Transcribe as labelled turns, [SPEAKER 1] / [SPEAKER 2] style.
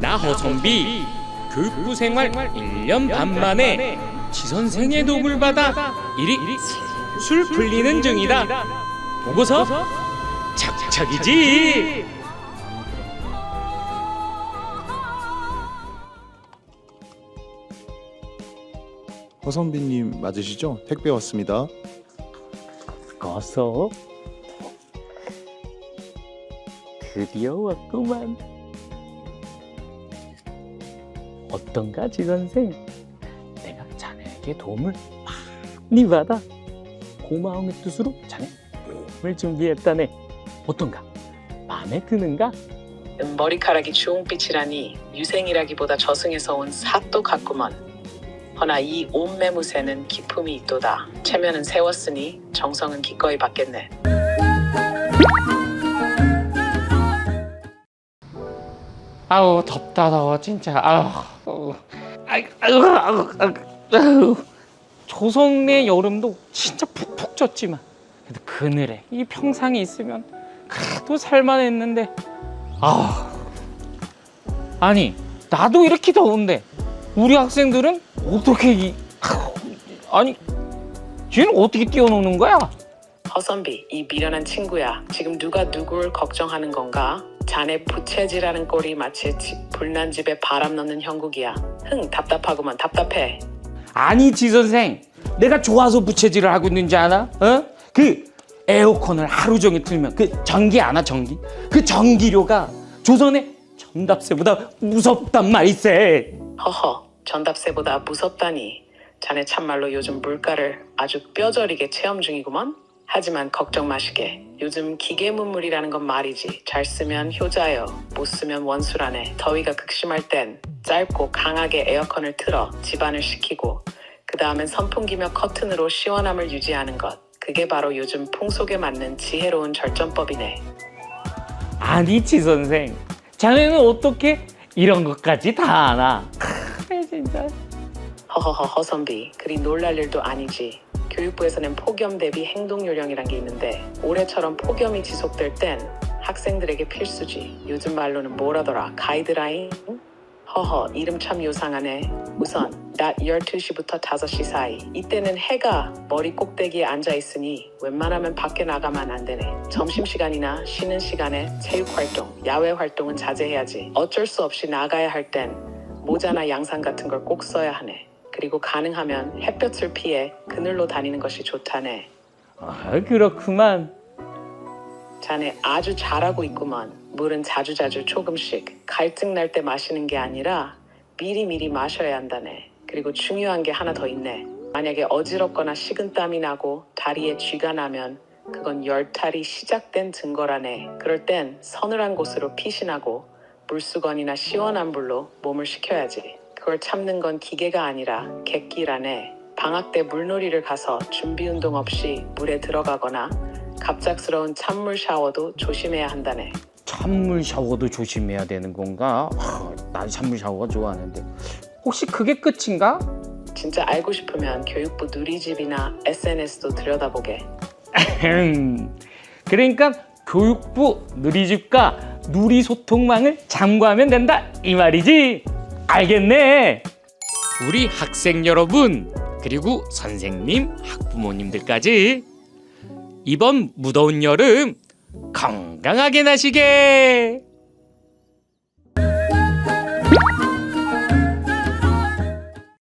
[SPEAKER 1] 나 허선비 교육부 생활 1년 반 만에 지선생의 도움을 받아 일이 술 풀리는 중이다 보고서 착착이지
[SPEAKER 2] 허선비님 맞으시죠? 택배 왔습니다.
[SPEAKER 1] 어서 드디어 왔구만 어떤가 지선생 내가 자네에게 도움을 많이 받아 고마움의 뜻으로 자네 도움을 준비했다네 어떤가 마음에 드는가
[SPEAKER 3] 머리카락이 주홍빛이라니 유생이라기보다 저승에서 온 삿도 같구먼. 허나 이 온매무새는 기품이 있도다. 체면은 세웠으니 정성은 기꺼이 받겠네.
[SPEAKER 1] 아우 덥다 더워 진짜 아우 아우 아우 아우 아우 아우 조선의 여름도 진짜 푹푹 쪘지만 그래도 그늘에 이 평상이 있으면 그래도 살만했는데 아 아니 나도 이렇게 더운데 우리 학생들은 어떻게 이 아우, 아니 쟤는 어떻게 뛰어노는 거야?
[SPEAKER 3] 허선비, 이 미련한 친구야. 지금 누가 누굴 걱정하는 건가? 자네 부채질하는 꼴이 마치 집- 불난 집에 바람 넣는 형국이야. 흥, 답답하구만, 답답해.
[SPEAKER 1] 아니 지 선생 내가 좋아서 부채질을 하고 있는지 아나? 어? 그 에어컨을 하루 종일 틀면 그 전기 아나 전기? 그 전기료가 조선의 전답세보다 무섭단 말이세
[SPEAKER 3] 허허, 전답세보다 무섭다니. 자네 참말로 요즘 물가를 아주 뼈저리게 체험 중이구먼? 하지만 걱정 마시게. 요즘 기계 문물이라는 건 말이지. 잘 쓰면 효자여, 못 쓰면 원수라네. 더위가 극심할 땐 짧고 강하게 에어컨을 틀어 집안을 식히고, 그 다음엔 선풍기며 커튼으로 시원함을 유지하는 것. 그게 바로 요즘 풍속에 맞는 지혜로운 절전법이네.
[SPEAKER 1] 아니 지 선생 자네는 어떻게 이런 것까지 다 아나? 진짜
[SPEAKER 3] 허허허 허선비 그리 놀랄 일도 아니지 교육부에서 낸 폭염 대비 행동 요령이란 게 있는데 올해처럼 폭염이 지속될 땐 학생들에게 필수지. 요즘 말로는 뭐라더라? 가이드라인? 허허 이름 참 요상하네. 우선 낮 12시부터 5시 사이. 이때는 해가 머리 꼭대기에 앉아 있으니 웬만하면 밖에 나가면 안 되네. 점심시간이나 쉬는 시간에 체육활동 야외 활동은 자제해야지. 어쩔 수 없이 나가야 할 땐 모자나 양산 같은 걸 꼭 써야 하네 그리고 가능하면 햇볕을 피해 그늘로 다니는 것이 좋다네
[SPEAKER 1] 아 그렇구만
[SPEAKER 3] 자네 아주 잘하고 있구먼. 물은 자주자주 조금씩 갈증 날 때 마시는 게 아니라 미리미리 마셔야 한다네. 그리고 중요한 게 하나 더 있네. 만약에 어지럽거나 식은땀이 나고 다리에 쥐가 나면 그건 열탈이 시작된 증거라네. 그럴 땐 서늘한 곳으로 피신하고 물수건이나 시원한 물로 몸을 식혀야지. 그걸 참는 건 기계가 아니라 객기라네. 방학 때 물놀이를 가서 준비 운동 없이 물에 들어가거나 갑작스러운 찬물 샤워도 조심해야 한다네.
[SPEAKER 1] 찬물 샤워도 조심해야 되는 건가? 하, 난 찬물 샤워가 좋아하는데 혹시 그게 끝인가?
[SPEAKER 3] 진짜 알고 싶으면 교육부 누리집이나 SNS도 들여다보게.
[SPEAKER 1] 그러니까 교육부 누리집과 누리소통망을 참고하면 된다 이 말이지 알겠네. 우리 학생 여러분 그리고 선생님 학부모님들까지 이번 무더운 여름 건강하게 나시게